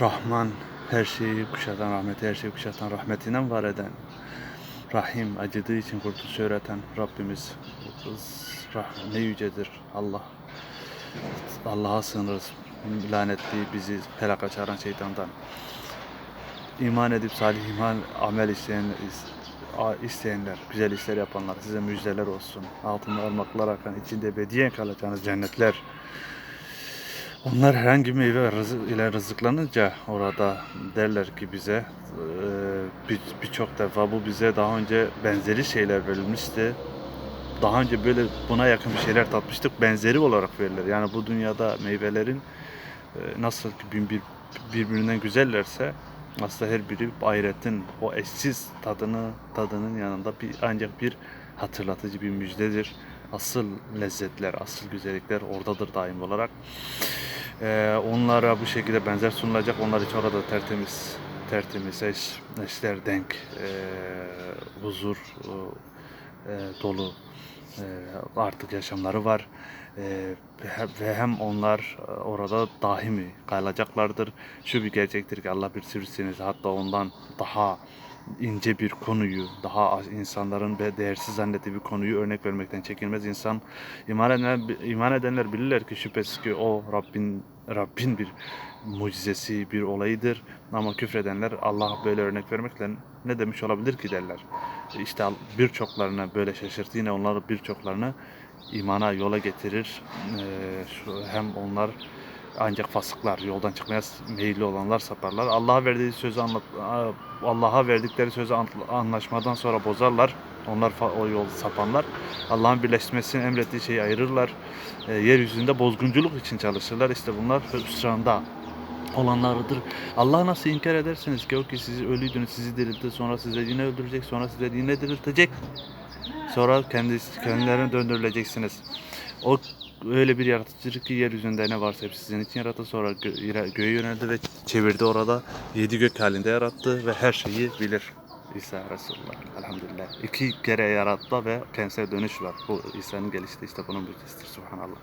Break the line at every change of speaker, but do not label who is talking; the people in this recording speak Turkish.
Rahman her şeyi kuşatan rahmeti, her şeyi kuşatan rahmetinden var eden. Rahim acıdığı için kurtuluş öğreten Rabbimiz ne yücedir Allah. Allah'a sığınırız. Lanetli bizi helaka çağıran şeytandan. İman edip salih iman amel isteyen, a- isteyenler, güzel işler yapanlar size müjdeler olsun. Altında ırmaklar akan, içinde ebediyen kalacağınız cennetler. Onlar herhangi meyve ile rızıklanınca orada derler ki bize bir- birçok defa bu bize daha önce benzeri şeyler verilmişti. Daha önce böyle buna yakın bir şeyler tatmıştık. Benzeri olarak verilir. Yani bu dünyada meyvelerin eee, nasıl ki birbirinden güzellerse aslında her biri ahiretin o eşsiz tadını tadının yanında bir ancak bir hatırlatıcı bir müjdedir. Asıl lezzetler, asıl güzellikler oradadır daim olarak. Ee, onlara bu şekilde benzer sunulacak. Onlar için orada tertemiz, tertemiz eş, eşler denk, e, huzur e, dolu e, artık yaşamları var. E, ve- hem onlar e, orada daimi kalacaklardır. Şu bir gerçektir ki Allah bir sivrisineği hatta ondan daha ince bir konuyu, daha az insanların değersiz zannettiği bir konuyu örnek vermekten çekinmez. İnsan iman edenler, iman edenler bilirler ki şüphesiz ki o Rabbin Rabbin bir mucizesi, bir olayıdır. Ama küfredenler Allah böyle örnek vermekle ne demiş olabilir ki derler. İşte birçoklarını böyle şaşırtı yine onları birçoklarını imana yola getirir. Ee, hem onlar ancak fasıklar, yoldan çıkmaya meyilli olanlar saparlar. Allah'a verdiği sözü anlat Allah'a verdikleri sözü an- anlaşmadan sonra bozarlar. Onlar o yol sapanlar. Allah'ın birleşmesini emrettiği şeyi ayırırlar. E, yeryüzünde bozgunculuk için çalışırlar. İşte bunlar hüsranda olanlarıdır. Allah nasıl inkar edersiniz ki o ki sizi ölüydünüz, sizi diriltti, sonra size yine öldürecek, sonra size yine diriltecek. Sonra kendisi, kendilerine döndürüleceksiniz. O öyle bir yaratıcıdır ki yeryüzünde ne varsa hepsi sizin için yarattı. Sonra gö- göğe yöneldi ve çevirdi orada. Yedi gök halinde yarattı ve her şeyi bilir. İsa Resulullah elhamdülillah. İki kere yarattı ve kendisine dönüş var. Bu İsa'nın gelişi de işte bunun müjdesidir. Subhanallah.